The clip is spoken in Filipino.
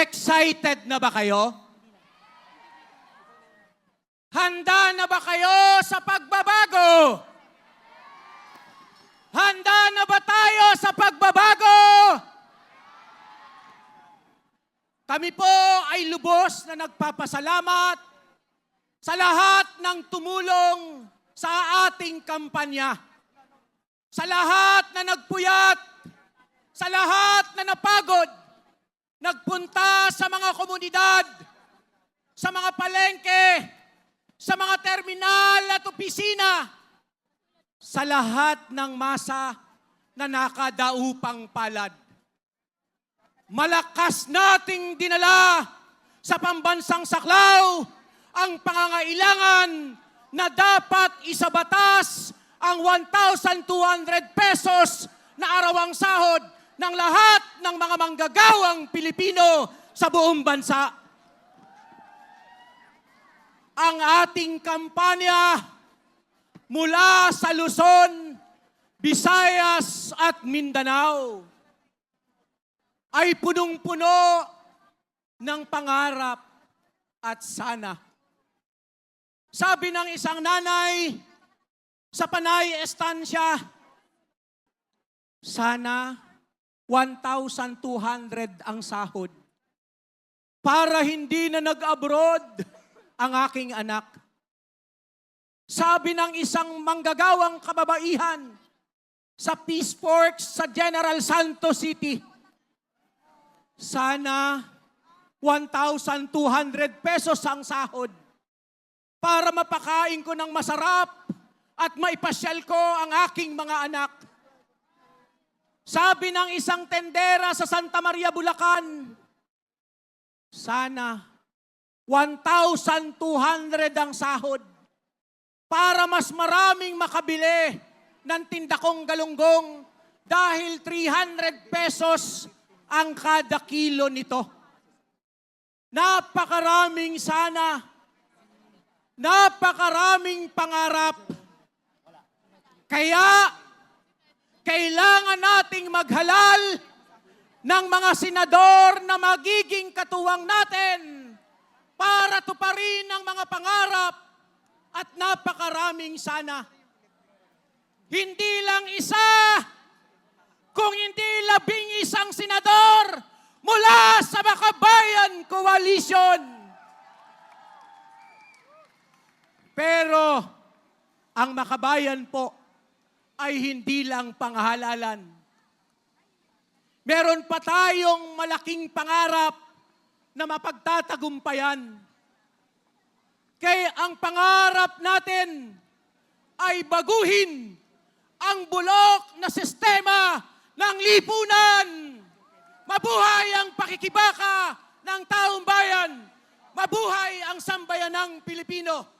Excited na ba kayo? Handa na ba kayo sa pagbabago? Handa na ba tayo sa pagbabago? Kami po ay lubos na nagpapasalamat sa lahat ng tumulong sa ating kampanya. Sa lahat na nagpuyat, sa lahat na napagod, nagpunta sa mga komunidad, sa mga palengke, sa mga terminal at opisina, sa lahat ng masa na nakadaupang palad. Malakas nating dinala sa pambansang saklaw ang pangangailangan na dapat isabatas ang 1,200 pesos na arawang sahod ng lahat ng mga manggagawang Pilipino sa buong bansa. Ang ating kampanya mula sa Luzon, Visayas at Mindanao ay punong-puno ng pangarap at sana. Sabi ng isang nanay sa Panay Estancia, sana 1,200 ang sahod para hindi na nag-abroad ang aking anak. Sabi ng isang manggagawang kababaihan sa Peace Forks sa General Santos City, sana 1,200 pesos ang sahod para mapakain ko ng masarap at maipasyal ko ang aking mga anak. Sabi ng isang tendera sa Santa Maria, Bulacan, sana 1,200 ang sahod para mas maraming makabili ng tindakong galunggong dahil 300 pesos ang kada kilo nito. Napakaraming sana, napakaraming pangarap. Kaya, kailangan nating maghalal ng mga senador na magiging katuwang natin para tuparin ang mga pangarap at napakaraming sana. Hindi lang isa, kung hindi labing isang senador mula sa Makabayan Coalition. Pero ang Makabayan po ay hindi lang panghalalan. Meron pa tayong malaking pangarap na mapagtatagumpayan. Kaya ang pangarap natin ay baguhin ang bulok na sistema ng lipunan. Mabuhay ang pakikibaka ng taong bayan. Mabuhay ang sambayanang Pilipino.